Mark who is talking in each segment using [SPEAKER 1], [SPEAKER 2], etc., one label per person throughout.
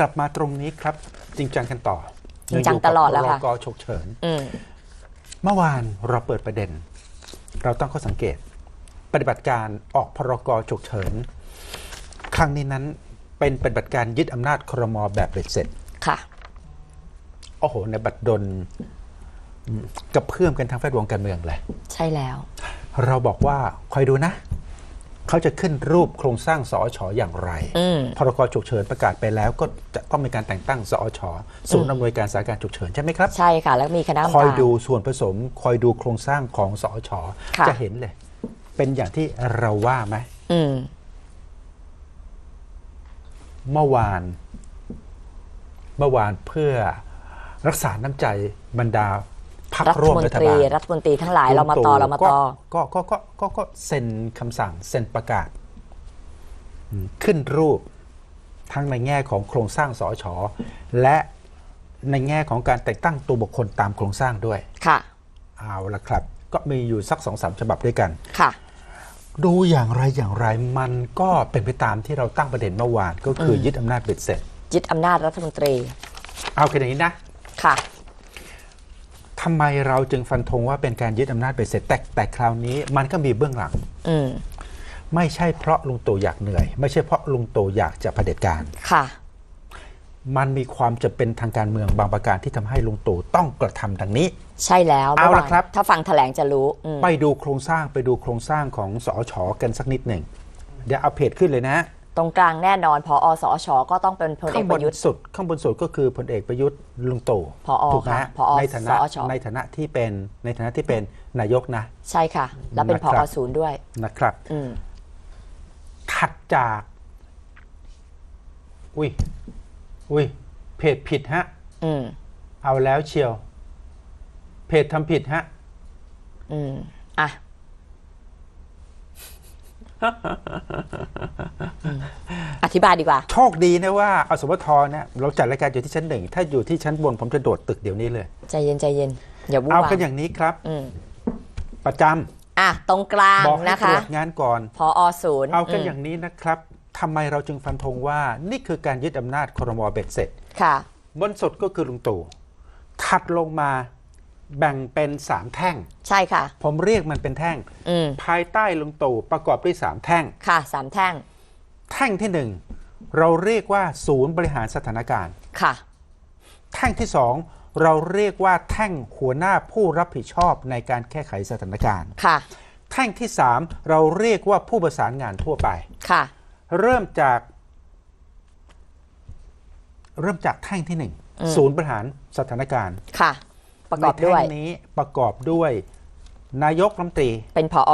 [SPEAKER 1] กลับมาตรงนี้ครับ จริงจังกันต่อ
[SPEAKER 2] จริงจังตลอดแล้วค่ะ
[SPEAKER 1] รกฉุกเฉิน
[SPEAKER 2] อืม
[SPEAKER 1] เมื่อวานเราเปิดประเด็น เราตั้งข้อสังเกต ปฏิบัติการออกพรกฉุกเฉิน ครั้งนี้นั้นเป็นปฏิบัติการยึดอำนาจครมแบบเบ็ดเสร็จ
[SPEAKER 2] ค่ะ
[SPEAKER 1] โอ้โห ในบัดดลอืมกระเพื่อมกันทั้งแวดวงการเมืองเลย
[SPEAKER 2] ใช่แล้ว
[SPEAKER 1] เราบอกว่าคอยดูนะ เขาจะขึ้นรูปโครงสร้างสอชออย่างไร
[SPEAKER 2] อืม
[SPEAKER 1] พรกฉุกเฉินประกาศไปแล้วก็จะต้องมีการแต่งตั้งสอชศูนย์อำนวยการสถานการณ์ฉุกเฉินใช่ไหมครับ
[SPEAKER 2] ใช่ค่ะ แล้วมีคณะกรรม
[SPEAKER 1] คอย
[SPEAKER 2] การ
[SPEAKER 1] ดูส่วนผสม คอยดูโครงสร้างของสอช
[SPEAKER 2] ค่ะ
[SPEAKER 1] จะเห็นเลย เป็นอย่างที่เราว่าไหม
[SPEAKER 2] อืม
[SPEAKER 1] เมื่อวาน เมื่อวานเพื่อรักษาน้ำใจบรรดา พัก
[SPEAKER 2] รัฐ
[SPEAKER 1] ร่วม
[SPEAKER 2] มน
[SPEAKER 1] รัฐ
[SPEAKER 2] ตรี
[SPEAKER 1] บาล
[SPEAKER 2] รัฐมนตรีทั้งหลายเรามาต่อเรามาต่อ
[SPEAKER 1] ก็ก็ก็ก็ก็เซ็นคำสั่งเซ็นประกาศอืมขึ้นรูปทั้งในแง่ของโครงสร้างสอชอและในแง่ของการแต่งตั้งตัวบุคคลตามโครงสร้างด้วย
[SPEAKER 2] ค่ะ
[SPEAKER 1] เอาละครับ ก็มีอยู่สักสองสามฉบับด้วยกัน
[SPEAKER 2] ค่ะ
[SPEAKER 1] ดูอย่างไรอย่างไรมันก็เป็นไปตามที่เราตั้งประเด็นเมื่อวานก็คืออ
[SPEAKER 2] ม
[SPEAKER 1] ยึดอำนาจเบ็ดเสร็จ
[SPEAKER 2] ยึดอำนาจรัฐมนตรี
[SPEAKER 1] เอากันอย่างนี้นะ
[SPEAKER 2] ค่ะ
[SPEAKER 1] ทำไมเราจึงฟันธงว่าเป็นการยึดอำนาจเบ็ดเสร็จแต่แต่คราวนี้มันก็มีเบื้องหลัง
[SPEAKER 2] อืม
[SPEAKER 1] ไม่ใช่เพราะลุงตู่อยากเหนื่อย ไม่ใช่เพราะลุงตู่อยากจะเผด็จการ
[SPEAKER 2] ค่ะ
[SPEAKER 1] มันมีความจะเป็นทางการเมืองบางประการที่ทำให้ลุงตู่ต้องกระทำดังนี้
[SPEAKER 2] ใช่แล้ว
[SPEAKER 1] เอาละ
[SPEAKER 2] มื่วาน
[SPEAKER 1] ครับ
[SPEAKER 2] ถ้าฟังแถลงจะรู้อืม
[SPEAKER 1] ไปดูโครงสร้างไปดูโครงสร้างของสอชอกันสักนิดหนึ่งเดี๋ยวเอาเพจขึ้นเลยนะ
[SPEAKER 2] ตรงกลางแน่นอนพอสอชก็ต้องเป็นพลเอ
[SPEAKER 1] ข้ากง
[SPEAKER 2] ป
[SPEAKER 1] บน
[SPEAKER 2] ระยุทธ์
[SPEAKER 1] สุดข้างบนสุดก็คือพลเอกประยุทธ์ลุงตู่
[SPEAKER 2] ผอ
[SPEAKER 1] ถูกไหม
[SPEAKER 2] ค่ะ
[SPEAKER 1] ฮะ
[SPEAKER 2] ผอ
[SPEAKER 1] ในฐานะ
[SPEAKER 2] สอช
[SPEAKER 1] ในฐานะที่เป็นในฐานะที่เป็นนายกนะ
[SPEAKER 2] ใช่ค่ะ แล้วเป็น
[SPEAKER 1] นะ
[SPEAKER 2] พ
[SPEAKER 1] ครั
[SPEAKER 2] อบศูนย์ด้วย
[SPEAKER 1] นะครับ
[SPEAKER 2] อืม
[SPEAKER 1] ถัดจาก อุ้ยอุ้ยเพจผิดฮะ
[SPEAKER 2] อืม
[SPEAKER 1] เอาแล้วเชียว เพจทำผิดฮะ
[SPEAKER 2] อืมอะ อืมอธิบายดีกว่า
[SPEAKER 1] โชคดีนะว่าอสมทเนี่ยเราจัดรายการอยู่ที่ชั้นหนึ่ง ถ้าอยู่ที่ชั้นบนผมจะโดดตึกเดี๋ยวนี้เลย
[SPEAKER 2] ใจเย็นใจเย็น อย่าวุ่น
[SPEAKER 1] เอา
[SPEAKER 2] วา
[SPEAKER 1] กัน
[SPEAKER 2] ย
[SPEAKER 1] อย่างนี้ครับ
[SPEAKER 2] อืม
[SPEAKER 1] ประจ
[SPEAKER 2] อะ ตรงกลางำ
[SPEAKER 1] บอกให้
[SPEAKER 2] นะ
[SPEAKER 1] ตร
[SPEAKER 2] คะ
[SPEAKER 1] วจงานก่อน
[SPEAKER 2] พอศูนย์
[SPEAKER 1] เอากัน
[SPEAKER 2] ม
[SPEAKER 1] อย่างนี้นะครับทำไมเราจึงฟันธงว่า นี่คือการยึดอำนาจครมเบ็ดเสร็จ
[SPEAKER 2] ค่ะ
[SPEAKER 1] บนสุดก็คือลุงตู่ถัดลงมาแบ่งเป็นสามแท่ง
[SPEAKER 2] ใช่ค่ะ
[SPEAKER 1] ผมเรียกมันเป็นแท่ง
[SPEAKER 2] อืม
[SPEAKER 1] ภายใต้ลุงตู่ประกอบด้วยสามแท่ง
[SPEAKER 2] ค่ะสามแท่ง
[SPEAKER 1] แท่งที่หนึ่งเราเรียกว่าศูนย์บริหารสถานการณ์
[SPEAKER 2] ค่ะ
[SPEAKER 1] แท่งที่สองเราเรียกว่าแท่งหัวหน้าผู้รับผิดชอบในการแก้ไขสถานการณ์
[SPEAKER 2] ค่ะ
[SPEAKER 1] แท่งที่สามเราเรียกว่าผู้ประสานงานทั่วไป
[SPEAKER 2] ค่ะ
[SPEAKER 1] เริ่มจาก เริ่มจากแท่งที่หนึ่ง
[SPEAKER 2] อืม
[SPEAKER 1] ศูนย์บริหารสถานการณ์
[SPEAKER 2] ค่ะ ประกอบด้วย
[SPEAKER 1] ในแท่งนี้ประกอบด้วย นายกรัฐมนตรี
[SPEAKER 2] เป็นพอ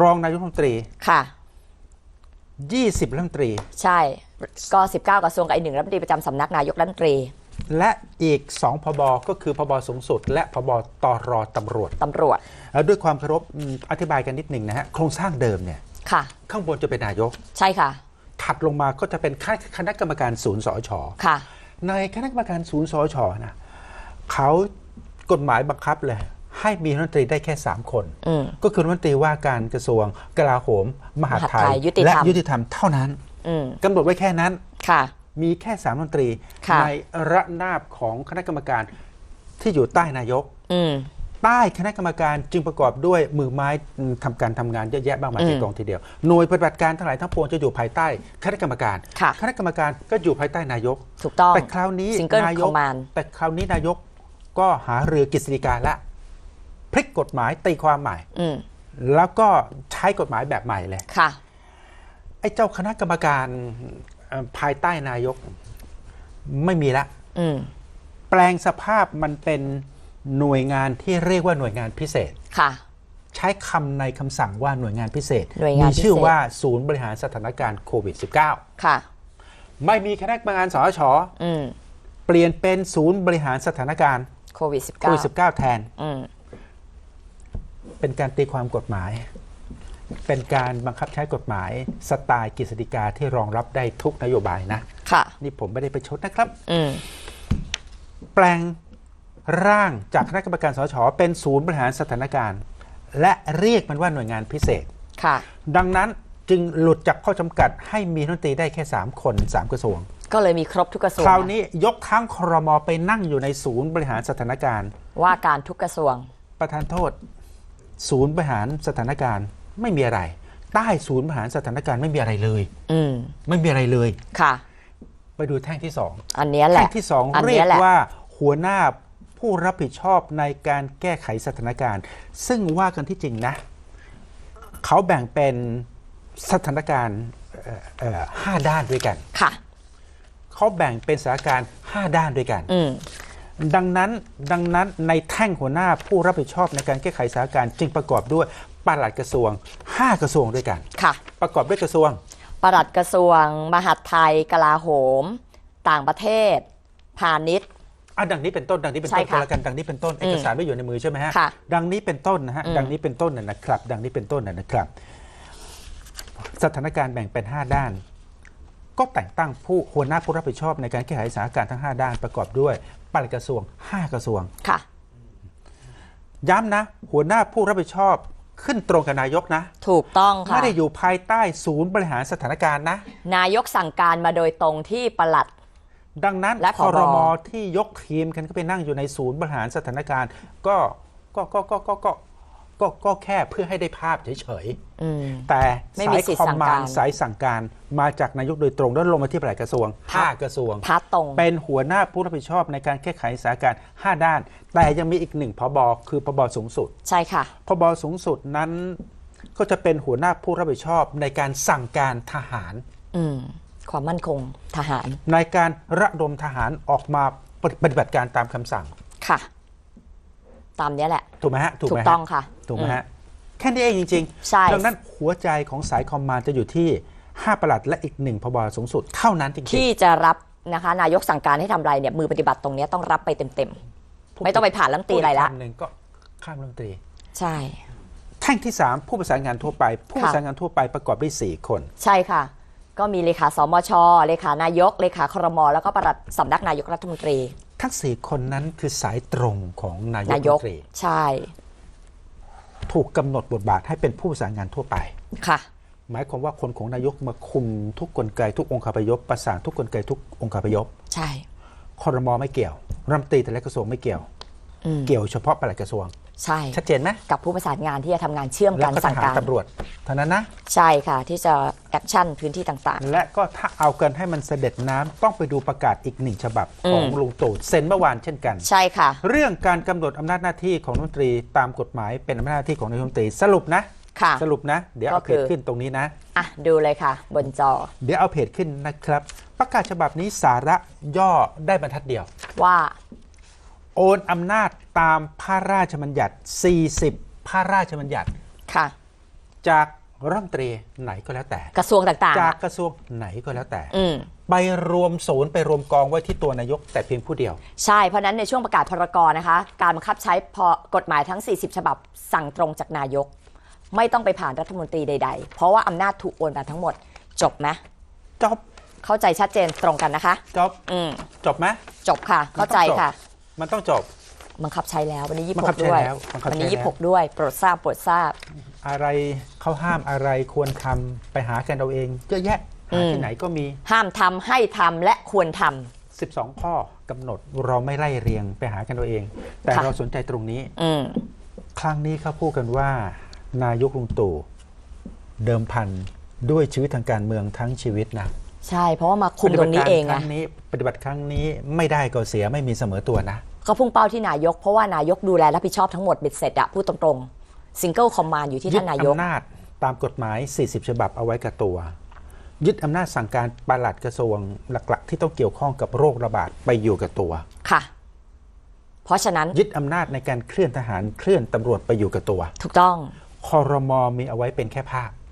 [SPEAKER 1] รองนายกรัฐมนตรี
[SPEAKER 2] ค่ะ
[SPEAKER 1] 20รัฐมนตรี
[SPEAKER 2] ใช่ ก็ 19 กระทรวงกับอีกหนึ่งรัฐมนตรีประจำสำนักนายกรัฐมนตรี
[SPEAKER 1] และอีกสองพบก็คือพบสูงสุด และพบตรตำรวจ
[SPEAKER 2] ตำรวจ
[SPEAKER 1] แล้วด้วยความเคารพอืมอธิบายกันนิดหนึ่งนะฮะโครงสร้างเดิมเนี่ย
[SPEAKER 2] ค่ะ
[SPEAKER 1] ข้างบนจะเป็นนายก
[SPEAKER 2] ใช่ค่ะ
[SPEAKER 1] ถัดลงมาก็จะเป็นคณะกรรมการศูนย์สอชอ
[SPEAKER 2] ค่ะ
[SPEAKER 1] ในคณะกรรมการศูนย์สอชอนะเขากฎหมายบังคับเลย ให้มีรัฐมนตรีได้แค่ 3 คน
[SPEAKER 2] อืม
[SPEAKER 1] ก็คือรัฐมนตรีว่าการกระทรวงกลาโหม มหาดไท
[SPEAKER 2] มหาดไท
[SPEAKER 1] ย
[SPEAKER 2] ยยุติธรรม
[SPEAKER 1] และยุติธรรมเท่านั้น
[SPEAKER 2] อืม
[SPEAKER 1] กำหนดไว้แค่นั้น
[SPEAKER 2] ค่ะ
[SPEAKER 1] มีแค่สามรัฐมนตรี
[SPEAKER 2] ค่ะ
[SPEAKER 1] ในระนาบของคณะกรรมการที่อยู่ใต้นายก
[SPEAKER 2] อืม
[SPEAKER 1] ใต้คณะกรรมการจึงประกอบด้วยมือไม้อืมทำการทำงานเยอะแยะมากมาย
[SPEAKER 2] อืม
[SPEAKER 1] ในกองทีเดียวหน่วยปฏิบัติการทั้งหลายทั้งปวงจะอยู่ภายใต้คณะกรรมการ
[SPEAKER 2] ค่ะ
[SPEAKER 1] คณะกรรมการก็อยู่ภายใต้นายก
[SPEAKER 2] ถูกต้อง
[SPEAKER 1] แต่คราวนี้
[SPEAKER 2] Single
[SPEAKER 1] นายก
[SPEAKER 2] Command
[SPEAKER 1] แต่คราวนี้นายกก็หาเรือกฤษฎีกาละ พลิกกฎหมายตีความใหม่
[SPEAKER 2] อืม
[SPEAKER 1] แล้วก็ใช้กฎหมายแบบใหม่เลย
[SPEAKER 2] ค่ะ
[SPEAKER 1] ไอ้เจ้าคณะกรรมการเอ่อภายใต้นายกไม่มีละ
[SPEAKER 2] อืม
[SPEAKER 1] แปลงสภาพมันเป็นหน่วยงานที่เรียกว่าหน่วยงานพิเศษ
[SPEAKER 2] ค่ะ
[SPEAKER 1] ใช้คำในคำสั่งว่าหน่วยงานพิเศษ
[SPEAKER 2] หน่วยงาน
[SPEAKER 1] มีชื่อ
[SPEAKER 2] พิเศษ
[SPEAKER 1] ว่าศูนย์บริหารสถานการณ์โควิด -19
[SPEAKER 2] ค่ะ
[SPEAKER 1] ไม่มีคณะกรรมการสช
[SPEAKER 2] อืม
[SPEAKER 1] เปลี่ยนเป็นศูนย์บริหารสถานการณ์
[SPEAKER 2] โควิด
[SPEAKER 1] โควิด
[SPEAKER 2] 19
[SPEAKER 1] -19 แทน
[SPEAKER 2] อืม
[SPEAKER 1] เป็นการตีความกฎหมาย เป็นการบังคับใช้กฎหมาย สไตล์กฤษฎีกาที่รองรับได้ทุกนโยบายนะ
[SPEAKER 2] ค่ะ
[SPEAKER 1] นี่ผมไม่ได้ไปชดนะครับ
[SPEAKER 2] อืม
[SPEAKER 1] แปลงร่างจากคณะกรรมการสชเป็นศูนย์บริหารสถานการณ์ และเรียกมันว่าหน่วยงานพิเศษ
[SPEAKER 2] ค่ะ
[SPEAKER 1] ดังนั้นจึงหลุดจากข้อจำกัดให้มีรัฐมนตรีได้แค่ 3 คน 3 กระทรวง
[SPEAKER 2] ก็เลยมีครบทุกกระทรวง
[SPEAKER 1] คราวนี้ยกทั้งครมไปนั่งอยู่ในศูนย์บริหารสถานการณ์
[SPEAKER 2] ว่าการทุกกระทรวง
[SPEAKER 1] ประธานโทษ ศูนย์บริหารสถานการณ์ไม่มีอะไร ใต้ศูนย์บริหารสถานการณ์ไม่มีอะไรเลย
[SPEAKER 2] อืม
[SPEAKER 1] ไม่มีอะไรเลย
[SPEAKER 2] ค่ะ
[SPEAKER 1] ไปดูแท่งที่สอง
[SPEAKER 2] อันเนี้ยแห
[SPEAKER 1] แท่
[SPEAKER 2] ละ
[SPEAKER 1] งที่สอง
[SPEAKER 2] อัน
[SPEAKER 1] เรี
[SPEAKER 2] เนี้
[SPEAKER 1] ย
[SPEAKER 2] ย
[SPEAKER 1] ก
[SPEAKER 2] แหละ
[SPEAKER 1] ว่าหัวหน้าผู้รับผิดชอบในการแก้ไขสถานการณ์ ซึ่งว่ากันที่จริงนะ เขาแบ่งเป็นสถานการณ์เอ่อเอ่อห้าด้านด้วยกัน
[SPEAKER 2] ค่ะ
[SPEAKER 1] เขาแบ่งเป็นสถานการณ์ห้าด้านด้วยกัน
[SPEAKER 2] อืม
[SPEAKER 1] ดังนั้นดังนั้นในแท่งหัวหน้าผู้รับผิดชอบในการแก้ไขสถานการณ์จึงประกอบด้วยปลัดกระทรวง 5 กระทรวงด้วยกัน
[SPEAKER 2] ค่ะ
[SPEAKER 1] ประกอบด้วยกระทรวง
[SPEAKER 2] ปลัดกระทรวง มหาดไทย กลาโหม ต่างประเทศ พาณิชย์
[SPEAKER 1] อะดังนี้เป็นต้นดังนี้เป็น
[SPEAKER 2] ใช่
[SPEAKER 1] ต้น
[SPEAKER 2] ค่ะ
[SPEAKER 1] ก็แล้วกันดังนี้เป็นต้นเอกสารไม่อยู่ในมือใช่ไหมฮะ
[SPEAKER 2] ค่ะ
[SPEAKER 1] ดังนี้เป็นต้นนะฮะ
[SPEAKER 2] อืม
[SPEAKER 1] ดังนี้เป็นต้นนะนะครับ ดังนี้เป็นต้นนะนะครับ สถานการณ์แบ่งเป็น 5 ด้าน ก็แต่งตั้งผู้หัวหน้าผู้รับผิดชอบในการแก้ไขสถานการณ์ทั้ง 5 ด้านประกอบด้วย ปลัดกระทรวง 5 กระทรวง
[SPEAKER 2] ค่ะ
[SPEAKER 1] ย้ำนะ หัวหน้าผู้รับผิดชอบขึ้นตรงกับนายกนะ
[SPEAKER 2] ถูกต้องค่ะ
[SPEAKER 1] ไม่ได้อยู่ภายใต้ศูนย์บริหารสถานการณ์นะ
[SPEAKER 2] นายกสั่งการมาโดยตรงที่ปลัด
[SPEAKER 1] ดังนั้น
[SPEAKER 2] และ
[SPEAKER 1] ค
[SPEAKER 2] ผ
[SPEAKER 1] อ
[SPEAKER 2] บ
[SPEAKER 1] รมอที่ยกทีมกันก็ไปนั่งอยู่ในศูนย์บริหารสถานการณ์ ก็ก็ก็ก็ก็ก็ ก็ก็แค่เพื่อให้ได้ภาพเฉย
[SPEAKER 2] อืม
[SPEAKER 1] ๆ แต่
[SPEAKER 2] ไม่
[SPEAKER 1] สา
[SPEAKER 2] มี
[SPEAKER 1] ย
[SPEAKER 2] สิทธิ์
[SPEAKER 1] คอม
[SPEAKER 2] สั่ง
[SPEAKER 1] มาน
[SPEAKER 2] การ
[SPEAKER 1] ด์สายสั่งการมาจากนายกโดยตรงแล้วลงมาที่ปลัดกระทรวง
[SPEAKER 2] พัก
[SPEAKER 1] 5กระทรวง
[SPEAKER 2] พัดตรง
[SPEAKER 1] เป็นหัวหน้าผู้รับผิดชอบในการแก้ไขสถานการณ์5ด้าน แต่ยังมีอีกหนึ่งพบคือพบสูงสุด
[SPEAKER 2] ใช่ค่ะ
[SPEAKER 1] พบสูงสุดนั้นก็จะเป็นหัวหน้าผู้รับผิดชอบในการสั่งการทหาร
[SPEAKER 2] อืม ความมั่นคงทหาร
[SPEAKER 1] ในการระดมทหารออกมาปฏิบัติการตามคำสั่ง
[SPEAKER 2] ค่ะ ตามเนี้ยแหละ
[SPEAKER 1] ถูกไหมฮะถูก
[SPEAKER 2] ถู
[SPEAKER 1] ไหม
[SPEAKER 2] ก
[SPEAKER 1] ฮะ
[SPEAKER 2] ต้องค่ะ
[SPEAKER 1] ถูกไหมฮะแค่นี้เองจริง
[SPEAKER 2] ใช่
[SPEAKER 1] ดังนั้นหัวใจของสายคอมมานด์จะอยู่ที่ 5 ประหลัดและอีกหนึ่งพบสูงสุดเท่านั้นจริง
[SPEAKER 2] ที่จะรับนะคะ นายกสั่งการให้ทำอะไรเนี่ยมือปฏิบัติตรงเนี้ยต้องรับไปเต็ม
[SPEAKER 1] ๆ
[SPEAKER 2] ๆไม่ต้องไปผ่านรัฐมนตรีอะไรละ
[SPEAKER 1] พูดกคำหนึ่งก็ข้ามรัฐมนตรี
[SPEAKER 2] ใช่
[SPEAKER 1] แท่งที่ 3 ผู้ประสานงานทั่วไป ผู้ประสานงานทั่วไปประกอบด้วย 4 คน
[SPEAKER 2] ใช่ค่ะ ก็มีเลขาสมช เลขานายก เลขาครม แล้วก็ปลัดสำนักนายกรัฐมนตรี
[SPEAKER 1] ทั้ง4คนนั้นคือสายตรงของนายก
[SPEAKER 2] นา
[SPEAKER 1] รัฐ
[SPEAKER 2] ย
[SPEAKER 1] ม
[SPEAKER 2] ก
[SPEAKER 1] นตรี
[SPEAKER 2] ใช่
[SPEAKER 1] ถูกกำหนดบทบาทให้เป็นผู้ประสานงานทั่วไป
[SPEAKER 2] ค่ะ
[SPEAKER 1] หมายความว่าคนของนายกมาคุมทุกกลไกทุกองค์คาพยพประสานทุกกลไกทุกองค์คาพยพ
[SPEAKER 2] ใช่
[SPEAKER 1] คอรมอไม่เกี่ยวรัฐมนตรีแต่ละกระทรวงไม่เกี่ยว
[SPEAKER 2] อืม
[SPEAKER 1] เกี่ยวเฉพาะปลัดกระทรวง
[SPEAKER 2] ใช่
[SPEAKER 1] ชัดเจนไหม
[SPEAKER 2] กับผู้ประสานงานที่จะทำงานเชื่อม
[SPEAKER 1] แล้ว
[SPEAKER 2] กัน
[SPEAKER 1] ก็ท
[SPEAKER 2] สั่ง
[SPEAKER 1] หาร
[SPEAKER 2] การ
[SPEAKER 1] ตำรวจเท่านั้นนะ
[SPEAKER 2] ใช่ค่ะ ที่จะแอคชั่นพื้นที่ต่าง
[SPEAKER 1] และก็ถ้าเอากันให้มันเสด็จน้ำต้องไปดูประกาศอีกหนึ่งฉบับของ
[SPEAKER 2] อืม
[SPEAKER 1] ลุงตู่เซ็นเมื่อวานเช่นกัน
[SPEAKER 2] ๆ ใช่ค่ะ
[SPEAKER 1] เรื่องการกำหนดอำนาจหน้าที่ของรัฐมนตรีตามกฎหมายเป็นอำนาจหน้าที่ของนายกรัฐมนตรีสรุปนะ
[SPEAKER 2] ค่ะ
[SPEAKER 1] สรุปนะ เดี๋ยว
[SPEAKER 2] ก็
[SPEAKER 1] เอาเพ
[SPEAKER 2] คื
[SPEAKER 1] จ
[SPEAKER 2] อ
[SPEAKER 1] ขึ้นตรงนี้นะ
[SPEAKER 2] อะ ดูเลยค่ะ บนจอ
[SPEAKER 1] เดี๋ยวเอาเพจขึ้นนะครับ ประกาศฉบับนี้สาระย่อได้บรรทัดเดียว
[SPEAKER 2] ว่า
[SPEAKER 1] โอนอำนาจตามพระราชบัญญัติ 40 พระราชบัญญัติ
[SPEAKER 2] ค่ะ
[SPEAKER 1] จากรัฐมนตรีไหนก็แล้วแต่
[SPEAKER 2] กระทรวงต่างๆ
[SPEAKER 1] จาก
[SPEAKER 2] อะ
[SPEAKER 1] กระทรวงไหนก็แล้วแต่
[SPEAKER 2] อืม
[SPEAKER 1] ไปรวมศูนย์ไปรวมกองไว้ที่ตัวนายกแต่เพียงผู้เดียว
[SPEAKER 2] ใช่ เพราะฉะนั้นในช่วงประกาศพรกรนะคะ การบังคับใช้พอกฎหมายทั้ง 40 ฉบับสั่งตรงจากนายก ไม่ต้องไปผ่านรัฐมนตรีใด ๆ เพราะว่าอำนาจถูกโอนมาทั้งหมด จบไหม
[SPEAKER 1] จบ
[SPEAKER 2] เข้าใจชัดเจนตรงกันนะคะ
[SPEAKER 1] จบ
[SPEAKER 2] อืม
[SPEAKER 1] จบไหม
[SPEAKER 2] จบค่ะ เข้าใจค่ะ
[SPEAKER 1] มันต้องจบ
[SPEAKER 2] บังคับใช้แล้ววันนี้
[SPEAKER 1] บังคับ
[SPEAKER 2] 26ด้วย
[SPEAKER 1] ใช้แล้วบังคับ
[SPEAKER 2] วันนี้
[SPEAKER 1] ใช้แล้ว
[SPEAKER 2] 26ด้วยโปรดทราบโปรดทราบ
[SPEAKER 1] อะไรเขาห้ามอะไรควรทำไปหากันเอาเองเยอะแยะหาที่ไหนก็มี
[SPEAKER 2] ห้ามทำให้ทำและควรทำ
[SPEAKER 1] 12 ข้อกำหนดเราไม่ไล่เรียงไปหากันเอาเอง แต่
[SPEAKER 2] ค่ะ
[SPEAKER 1] เราสนใจตรงนี้
[SPEAKER 2] อืม
[SPEAKER 1] ครั้งนี้เขาพูดกันว่า นายกลุงตู่เดิมพันด้วยชีวิตทางการเมืองทั้งชีวิตนะ
[SPEAKER 2] ใช่ เพราะว่ามาคุมตรงนี้เอง
[SPEAKER 1] ปฏิบัติการค
[SPEAKER 2] ไง
[SPEAKER 1] รั้งนี้ ปฏิบัติครั้งนี้ไม่ได้ก็เสียไม่มีเสมอตัวนะ
[SPEAKER 2] ก็พุ่งเป้าที่นายก เพราะว่านายกดูแลรับผิดชอบทั้งหมดเบ็ดเสร็จอะพูดตรงๆซิงเกิลคอมมานด์อยู่ที่
[SPEAKER 1] ยึด
[SPEAKER 2] ท่านนายก
[SPEAKER 1] อำนาจตามกฎหมาย 40 ฉบับเอาไว้กับตัว ยึดอำนาจสั่งการปลัดกระทรวงหลักๆ ที่ต้องเกี่ยวข้องกับโรคระบาดไปอยู่กับตัว
[SPEAKER 2] ค่ะ เพราะฉะนั้น
[SPEAKER 1] ยึดอำนาจในการเคลื่อนทหารเคลื่อนตำรวจไปอยู่กับตัว
[SPEAKER 2] ถูกต้อง
[SPEAKER 1] คอรมอมีเอาไว้เป็นแค่ภาพ
[SPEAKER 2] อืม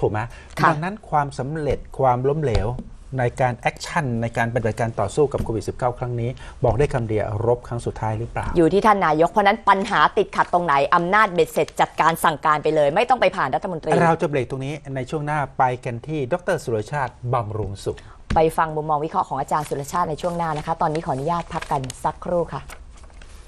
[SPEAKER 1] ถูกไหม
[SPEAKER 2] ค่ะ
[SPEAKER 1] ดังนั้นความสำเร็จความล้มเหลวในการแอคชั่นในการปฏิบัติการต่อสู้กับโควิด -19 ครั้งนี้ บอกได้คำเดียวรบครั้งสุดท้ายหรือเปล่า
[SPEAKER 2] อยู่ที่ท่านนายก เพราะฉะนั้นปัญหาติดขัดตรงไหนอำนาจเบ็ดเสร็จจัดการสั่งการไปเลย ไม่ต้องไปผ่านรัฐมนตรี
[SPEAKER 1] เราจะเบรกตรงนี้ในช่วงหน้าไปกันที่ดรสุรชาติบำรุงสุข
[SPEAKER 2] ไปฟังมุมมองวิเคราะห์ของอาจารย์สุรชาติในช่วงหน้านะคะ ตอนนี้ขออนุญาตพักกันสักครู่ค่ะ